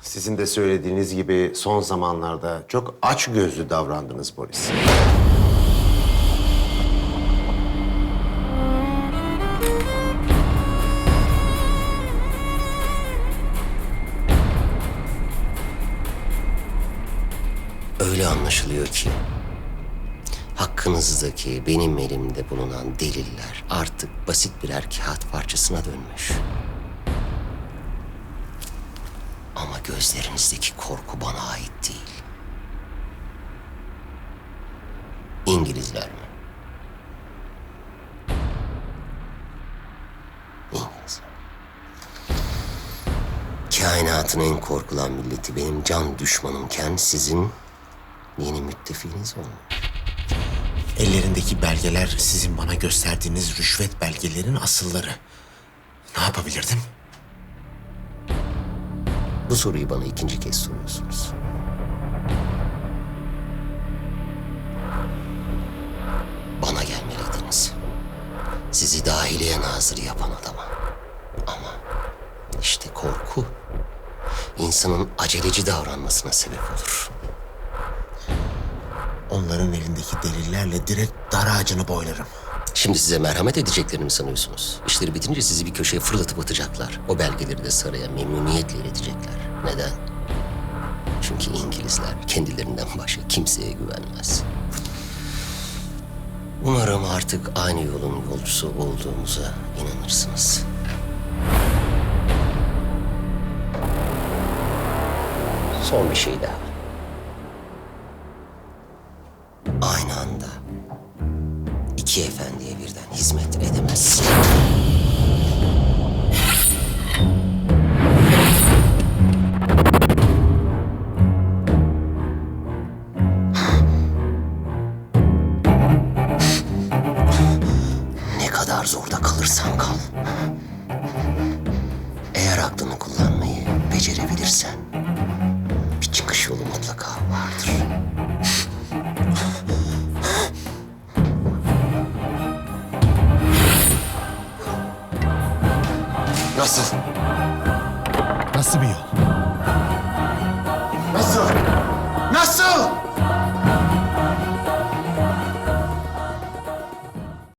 Sizin de söylediğiniz gibi son zamanlarda çok aç gözlü davrandınız Boris. Öyle anlaşılıyor ki hakkınızdaki benim elimde bulunan deliller artık basit birer kağıt parçasına dönmüş. Ama gözlerinizdeki korku bana ait değil. İngilizler mi? İngilizler. Kainatın en korkulan milleti benim can düşmanımken sizin yeni müttefiğiniz olmuş. Ellerindeki belgeler sizin bana gösterdiğiniz rüşvet belgelerinin asılları. Ne yapabilirdim? Bu soruyu bana ikinci kez soruyorsunuz. Bana gelmeliydiniz. Sizi dahiliye nazırı yapan adama. Ama işte korku insanın aceleci davranmasına sebep olur. Onların elindeki delillerle direkt dar ağacını boylarım. Şimdi size merhamet edeceklerini mi sanıyorsunuz? İşleri bitince sizi bir köşeye fırlatıp atacaklar. O belgeleri de saraya memnuniyetle iletecekler. Neden? Çünkü İngilizler kendilerinden başka kimseye güvenmez. Umarım artık aynı yolun yolcusu olduğumuza inanırsınız. Son bir şey daha. Aynı anda iki efendiye birden hizmet edemezsin. Ne kadar zorda kalırsan kal. Eğer aklını kullanmayı becerebilirsen bir çıkış yolu mutlaka vardır. Nasıl? Nasıl bir yol? Nasıl?